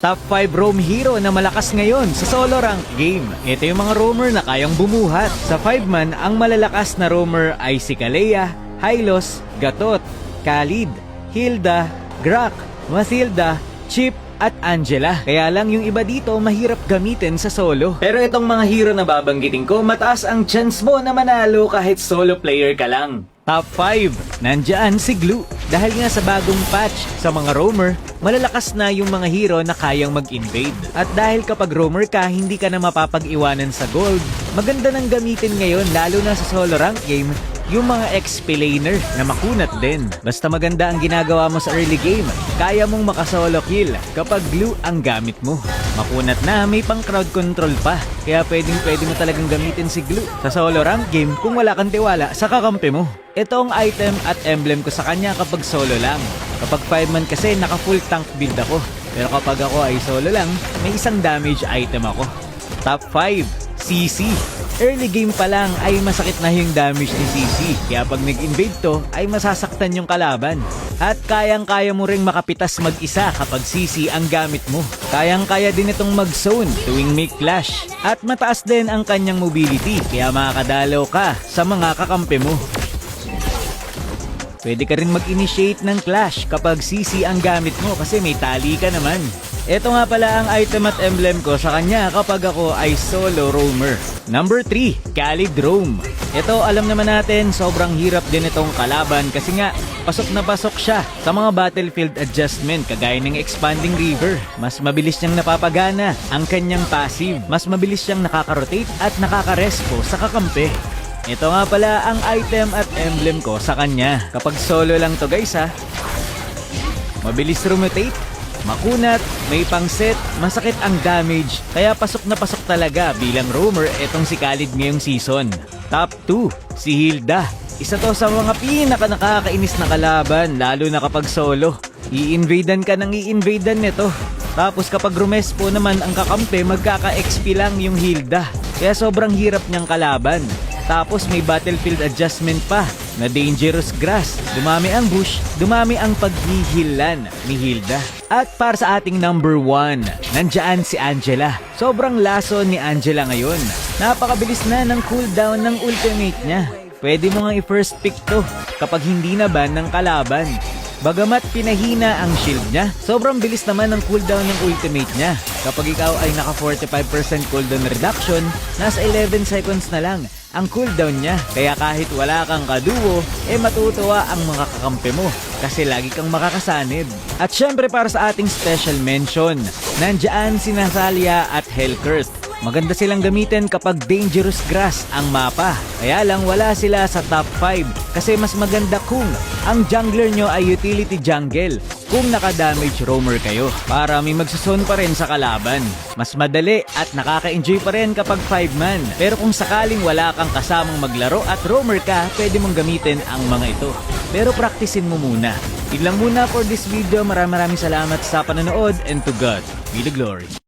Top 5 roam hero na malakas ngayon sa solo rank game. Ito yung mga roamer na kayang bumuhat. Sa 5 man, ang malalakas na roamer ay si Kalea, Hylos, Gatot, Khalid, Hilda, Grak, Mathilda, Chip, at Angela. Kaya lang yung iba dito mahirap gamitin sa solo. Pero itong mga hero na babanggitin ko, mataas ang chance mo na manalo kahit solo player ka lang. Top 5, nandyan si Glue. Dahil nga sa bagong patch sa mga roamer, malalakas na yung mga hero na kayang mag-invade. At dahil kapag roamer ka, hindi ka na mapapag-iwanan sa gold, maganda nang gamitin ngayon lalo na sa solo rank game yung mga XP laner na makunat din. Basta maganda ang ginagawa mo sa early game, kaya mong makasolo kill kapag glue ang gamit mo. Makunat na, may pang crowd control pa. Kaya pwedeng pwede mo talagang gamitin si glue sa solo rank game kung wala kang tiwala sa kakampi mo. Ito ang item at emblem ko sa kanya kapag solo lang. Kapag 5 man kasi naka full tank build ako. Pero kapag ako ay solo lang, may isang damage item ako. Top 5, CC. Early game pa lang ay masakit na yung damage ni CC. Kaya pag nag-invade to, ay masasaktan yung kalaban. At kayang-kaya mo ring makapitas mag-isa kapag CC ang gamit mo. Kayang-kaya din itong mag-zone tuwing may clash. At mataas din ang kanyang mobility, kaya makakadalaw ka sa mga kakampi mo. Pwede ka rin mag-initiate ng clash kapag CC ang gamit mo kasi may tali ka naman. Ito nga pala ang item at emblem ko sa kanya kapag ako ay solo roamer. Number 3, Khalid Roam. Ito alam naman natin sobrang hirap din itong kalaban kasi nga pasok na pasok siya sa mga battlefield adjustment kagaya ng expanding river. Mas mabilis niyang napapagana ang kanyang passive. Mas mabilis siyang nakaka-rotate at nakaka-respo sa kakampi. Ito nga pala ang item at emblem ko sa kanya. Kapag solo lang to guys ha. Mabilis rotate, makunat, may pangset, masakit ang damage, kaya pasok na pasok talaga bilang roamer etong si Khalid ngayong season. Top 2, si Hilda. Isa to sa mga pinaka nakakainis na kalaban, lalo na kapag solo. I-invadean ka ng i-invadean nito. Tapos kapag rumespo naman ang kakampi, magkaka-XP lang yung Hilda. Kaya sobrang hirap niyang kalaban. Tapos may battlefield adjustment pa na dangerous grass. Dumami ang bush, dumami ang paghihilan ni Hilda. At para sa ating number one, nandyan si Angela. Sobrang laso ni Angela ngayon. Napakabilis na ng cooldown ng ultimate niya. Pwede mo nga i-first pick to kapag hindi na ban ng kalaban. Bagamat pinahina ang shield niya, sobrang bilis naman ng cooldown ng ultimate niya. Kapag ikaw ay naka 45% cooldown reduction, nasa 11 seconds na lang ang cooldown niya. Kaya kahit wala kang kaduo, eh matutuwa ang mga kakampi mo kasi lagi kang makakasanib. At syempre para sa ating special mention, nandyan si Natalia at Hellcurt. Maganda silang gamitin kapag dangerous grass ang mapa. Kaya lang wala sila sa top 5 kasi mas maganda kung ang jungler nyo ay utility jungle kung naka-damage roamer kayo para may magsusun pa rin sa kalaban. Mas madali at nakaka-enjoy pa rin kapag 5 man. Pero kung sakaling wala kang kasamang maglaro at roamer ka, pwede mong gamitin ang mga ito. Pero praktisin mo muna. Yun muna for this video. Maraming maraming salamat sa panonood and to God be the glory.